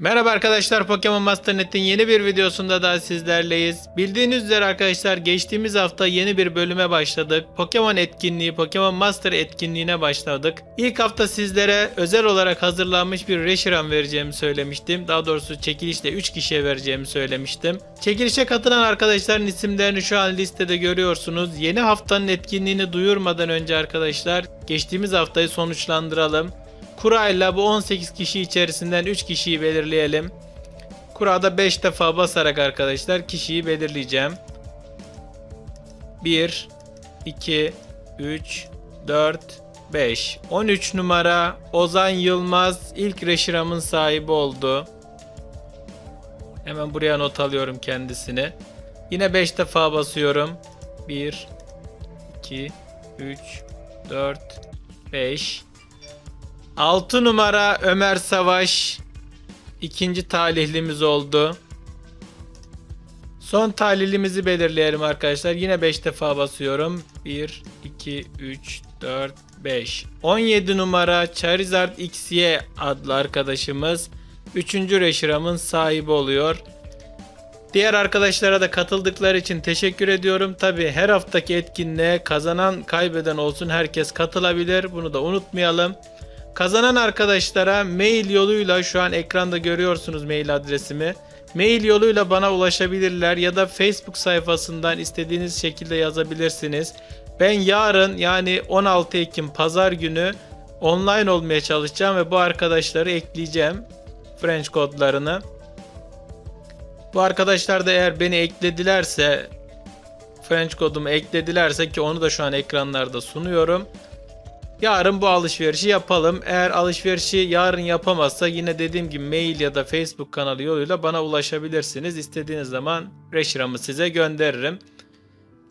Merhaba arkadaşlar Pokemon Master Net'in yeni bir videosunda daha sizlerleyiz. Bildiğiniz üzere arkadaşlar geçtiğimiz hafta yeni bir bölüme başladık. Pokemon etkinliği, Pokemon Master etkinliğine başladık. İlk hafta sizlere özel olarak hazırlanmış bir Reshiram vereceğimi söylemiştim. Daha doğrusu çekilişle 3 kişiye vereceğimi söylemiştim. Çekilişe katılan arkadaşların isimlerini şu an listede görüyorsunuz. Yeni haftanın etkinliğini duyurmadan önce arkadaşlar geçtiğimiz haftayı sonuçlandıralım. Kurayla bu 18 kişi içerisinden 3 kişiyi belirleyelim. Kurada 5 defa basarak arkadaşlar kişiyi belirleyeceğim. 1 2 3 4 5 13 numara Ozan Yılmaz ilk Reşiram'ın sahibi oldu. Hemen buraya not alıyorum kendisini. Yine 5 defa basıyorum. 1 2 3 4 5 6 numara Ömer Savaş ikinci talihlimiz oldu. Son talihlimizi belirleyelim arkadaşlar. Yine 5 defa basıyorum. 1, 2, 3, 4, 5. 17 numara Charizard XY adlı arkadaşımız 3. Reshiram'ın sahibi oluyor. Diğer arkadaşlara da katıldıkları için teşekkür ediyorum. Tabi her haftaki etkinliğe kazanan kaybeden olsun herkes katılabilir. Bunu da unutmayalım. Kazanan arkadaşlara mail yoluyla şu an ekranda görüyorsunuz mail adresimi. Mail yoluyla bana ulaşabilirler ya da Facebook sayfasından istediğiniz şekilde yazabilirsiniz. Ben yarın yani 16 Ekim pazar günü online olmaya çalışacağım ve bu arkadaşları ekleyeceğim. French kodlarını. Bu arkadaşlar da eğer beni ekledilerse French kodumu ekledilerse ki onu da şu an ekranlarda sunuyorum. Yarın bu alışverişi yapalım. Eğer alışverişi yarın yapamazsa yine dediğim gibi mail ya da Facebook kanalı yoluyla bana ulaşabilirsiniz. İstediğiniz zaman Reshiram'ı size gönderirim.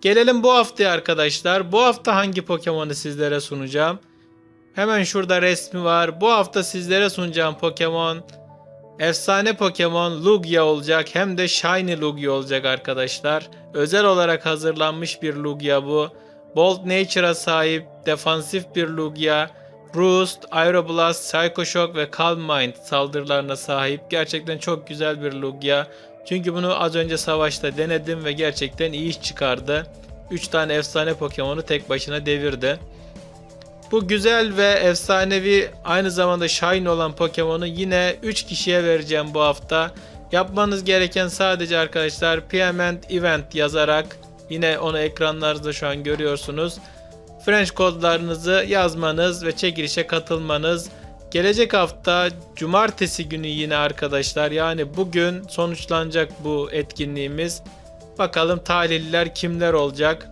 Gelelim bu haftaya arkadaşlar. Bu hafta hangi Pokemon'u sizlere sunacağım? Hemen şurada resmi var. Bu hafta sizlere sunacağım Pokemon efsane Pokemon Lugia olacak. Hem de Shiny Lugia olacak arkadaşlar. Özel olarak hazırlanmış bir Lugia bu. Bold Nature'a sahip defansif bir Lugia, Roost, Aeroblast, Psycho Shock ve Calm Mind saldırılarına sahip. Gerçekten çok güzel bir Lugia. Çünkü bunu az önce savaşta denedim ve gerçekten iyi iş çıkardı. 3 tane efsane Pokemon'u tek başına devirdi. Bu güzel ve efsanevi aynı zamanda Shine olan Pokemon'u yine 3 kişiye vereceğim bu hafta. Yapmanız gereken sadece arkadaşlar Payment Event yazarak Yine onu ekranlarınızda şu an görüyorsunuz. French kodlarınızı yazmanız ve çekilişe katılmanız. Gelecek hafta cumartesi günü yine arkadaşlar yani bugün sonuçlanacak bu etkinliğimiz. Bakalım talihliler kimler olacak.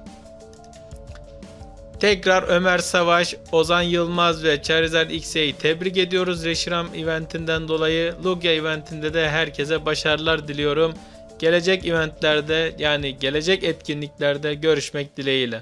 Tekrar Ömer Savaş, Ozan Yılmaz ve Charizard XY'yi tebrik ediyoruz Reshiram eventinden dolayı. Lugia eventinde de herkese başarılar diliyorum. Gelecek eventlerde yani gelecek etkinliklerde görüşmek dileğiyle.